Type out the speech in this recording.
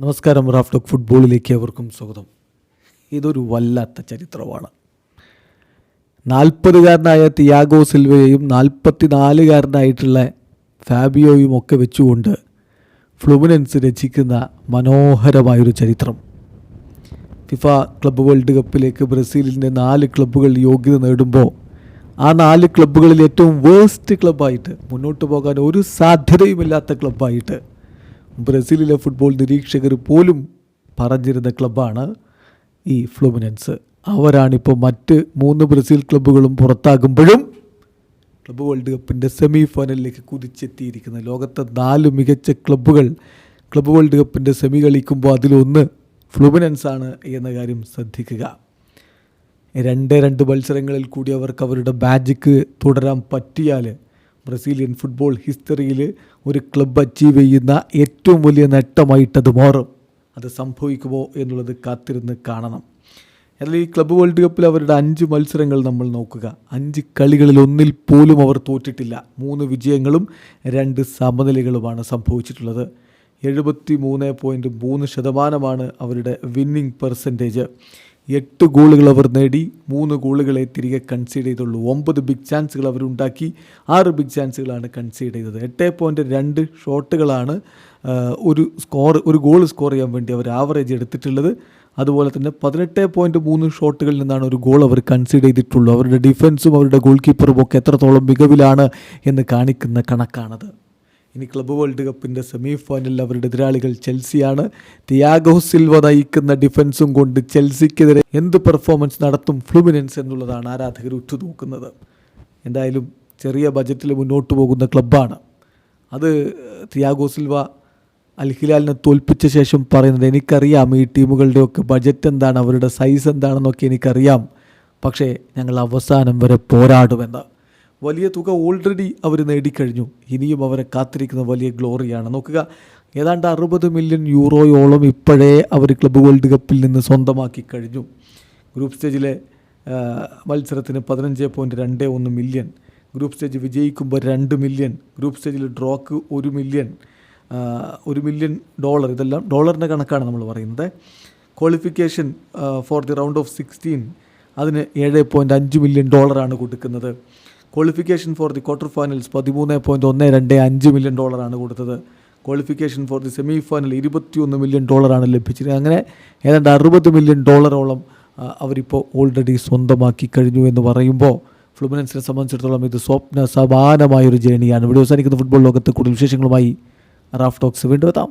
നമസ്കാരം റാഫ്റ്റോക്ക് ഫുട്ബോളിലേക്ക് അവർക്കും സ്വാഗതം. ഇതൊരു വല്ലാത്ത ചരിത്രമാണ്. നാൽപ്പതുകാരനായ തിയാഗോ സിൽവയെയും നാൽപ്പത്തിനാലുകാരനായിട്ടുള്ള ഫാബിയോയും ഒക്കെ വെച്ചുകൊണ്ട് ഫ്ലുമിനൻസ് രചിക്കുന്ന മനോഹരമായൊരു ചരിത്രം. ഫിഫ ക്ലബ്ബ് വേൾഡ് കപ്പിലേക്ക് ബ്രസീലിന്റെ നാല് ക്ലബ്ബുകൾ യോഗ്യത നേടുമ്പോൾ ആ നാല് ക്ലബ്ബുകളിൽ ഏറ്റവും വേസ്റ്റ് ക്ലബ്ബായിട്ട് മുന്നോട്ട് പോകാൻ ഒരു സാധ്യതയുമില്ലാത്ത ക്ലബ്ബായിട്ട് ബ്രസീലിലെ ഫുട്ബോൾ നിരീക്ഷകർ പോലും പറഞ്ഞിരുന്ന ക്ലബ്ബാണ് ഈ ഫ്ലുമിനൻസ് അവരാണിപ്പോൾ മറ്റ് മൂന്ന് ബ്രസീൽ ക്ലബ്ബുകളും പുറത്താകുമ്പോഴും ക്ലബ്ബ് വേൾഡ് കപ്പിന്റെ സെമി ഫൈനലിലേക്ക് കുതിച്ചെത്തിയിരിക്കുന്നത് ലോകത്തെ നാല് മികച്ച ക്ലബ്ബുകൾ ക്ലബ്ബ് വേൾഡ് കപ്പിന്റെ സെമി കളിക്കുമ്പോൾ അതിലൊന്ന് ആണ് എന്ന കാര്യം ശ്രദ്ധിക്കുക. രണ്ട് രണ്ട് മത്സരങ്ങളിൽ കൂടി അവർക്ക് അവരുടെ മാജിക്ക് തുടരാൻ പറ്റിയാൽ ബ്രസീലിയൻ ഫുട്ബോൾ ഹിസ്റ്ററിയിൽ ഒരു ക്ലബ്ബ് അച്ചീവ് ചെയ്യുന്ന ഏറ്റവും വലിയ നേട്ടമായിട്ടത് മാറും. അത് സംഭവിക്കുമോ എന്നുള്ളത് കാത്തിരുന്ന് കാണണം. എന്നാൽ ഈ ക്ലബ്ബ് വേൾഡ് കപ്പിൽ അവരുടെ അഞ്ച് മത്സരങ്ങൾ നമ്മൾ നോക്കുക. അഞ്ച് കളികളിൽ ഒന്നിൽ പോലും അവർ തോറ്റിട്ടില്ല. മൂന്ന് വിജയങ്ങളും രണ്ട് സമനിലകളുമാണ് സംഭവിച്ചിട്ടുള്ളത്. എഴുപത്തി മൂന്ന് പോയിന്റ് മൂന്ന് ശതമാനമാണ് അവരുടെ വിന്നിംഗ് പെർസെന്റേജ് എട്ട് ഗോളുകൾ അവർ നേടി മൂന്ന് ഗോളുകളെ തിരികെ കൺസീഡ് ചെയ്തുള്ളൂ. ഒമ്പത് ബിഗ് ചാൻസുകൾ അവർ ഉണ്ടാക്കി ആറ് ബിഗ് ചാൻസുകളാണ് കൺസീഡ് ചെയ്തത്. എട്ട് പോയിന്റ് രണ്ട് ഷോട്ടുകളാണ് ഒരു സ്കോർ ഒരു ഗോൾ സ്കോർ ചെയ്യാൻ വേണ്ടി അവർ ആവറേജ് എടുത്തിട്ടുള്ളത്. അതുപോലെ തന്നെ പതിനെട്ട് പോയിന്റ് മൂന്ന് ഷോട്ടുകളിൽ നിന്നാണ് ഒരു ഗോൾ അവർ കൺസീഡ് ചെയ്തിട്ടുള്ളൂ. അവരുടെ ഡിഫൻസും അവരുടെ ഗോൾ കീപ്പറും ഒക്കെ എത്രത്തോളം മികവിലാണ് എന്ന് കാണിക്കുന്ന കണക്കാണത്. ഇനി ക്ലബ്ബ് വേൾഡ് കപ്പിന്റെ സെമി ഫൈനലിൽ അവരുടെ എതിരാളികൾ ചെൽസിയാണ്. തിയാഗോ സിൽവ നയിക്കുന്ന ഡിഫൻസും കൊണ്ട് ചെൽസിക്കെതിരെ എന്ത് പെർഫോമൻസ് നടത്തും ഫ്ലുമിനൻസ് എന്നുള്ളതാണ് ആരാധകർ ഉറ്റുനോക്കുന്നത്. എന്തായാലും ചെറിയ ബജറ്റിൽ മുന്നോട്ട് പോകുന്ന ക്ലബ്ബാണ് അത് തിയാഗോ സിൽവ അൽഹിലാലിനെ തോൽപ്പിച്ച ശേഷം പറയുന്നത് എനിക്കറിയാം ഈ ടീമുകളുടെയൊക്കെ ബജറ്റ് എന്താണ് അവരുടെ സൈസ് എന്താണെന്നൊക്കെ എനിക്കറിയാം. പക്ഷേ ഞങ്ങൾ അവസാനം വരെ പോരാടുമെന്ന്. വലിയ തുക ഓൾറെഡി അവർ നേടിക്കഴിഞ്ഞു. ഇനിയും അവരെ കാത്തിരിക്കുന്ന വലിയ ഗ്ലോറിയാണ് നോക്കുക ഏതാണ്ട് അറുപത് മില്യൺ യൂറോയോളം ഇപ്പോഴേ അവർ ക്ലബ് വേൾഡ് കപ്പിൽ നിന്ന് സ്വന്തമാക്കി കഴിഞ്ഞു. ഗ്രൂപ്പ് സ്റ്റേജിലെ മത്സരത്തിന് പതിനഞ്ച് പോയിന്റ് രണ്ട് ഒന്ന് മില്യൺ ഗ്രൂപ്പ് സ്റ്റേജ് വിജയിക്കുമ്പോൾ രണ്ട് മില്യൺ ഗ്രൂപ്പ് സ്റ്റേജിൽ ഡ്രോക്ക് ഒരു മില്യൺ ഒരു മില്യൺ ഡോളർ ഇതെല്ലാം ഡോളറിന്റെ കണക്കാണ് നമ്മൾ പറയുന്നത്. Qualification for the round of sixteen അതിന് ഏഴ് പോയിന്റ് അഞ്ച് മില്യൺ ഡോളറാണ് കൊടുക്കുന്നത്. Qualification for the quarter finals പതിമൂന്ന് പോയിന്റ് ഒന്ന് രണ്ട് അഞ്ച് മില്യൺ ഡോളറാണ് കൊടുത്തത്. Qualification for the semi final ഇരുപത്തിയൊന്ന് മില്യൺ ഡോളറാണ് ലഭിച്ചത് അങ്ങനെ ഏതാണ്ട് അറുപത് മില്യൺ ഡോളറോളം അവരിപ്പോൾ ഓൾറെഡി സ്വന്തമാക്കി കഴിഞ്ഞു എന്ന് പറയുമ്പോൾ ഫ്ലുമിനൻസിനെ സംബന്ധിച്ചിടത്തോളം ഇത് സ്വപ്ന സമാനമായൊരു ജേണിയാണ് ഇവിടെ അവസാനിക്കുന്ന ഫുട്ബോൾ ലോകത്ത് കൂടുതൽ വിശേഷങ്ങളുമായി റാഫ് ടോക്സ് വീണ്ടും എത്താം.